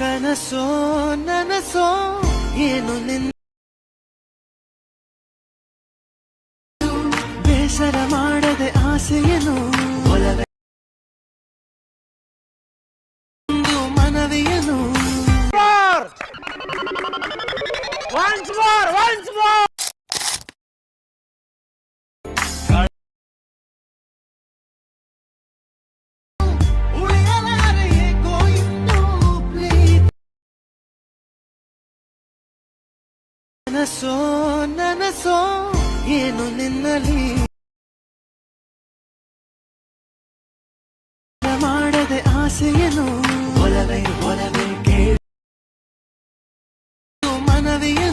ನನಸೋ ನನಸೋ ಏನು ನಿನ್ನ ಬೇಸರ ಮಾಡದೆ ಆಸೆಯನು ಒಲವೇ ಮನವಿಯನು Once more, once more. ನನಸೋ ನನಸೋ ಏನು ನಿನ್ನಲಿ ಮಾಡದೆ ಆಸೆಯನು ಒಲವೇ ಒಲವೇ ಕೇಳು ಮನವಿಯ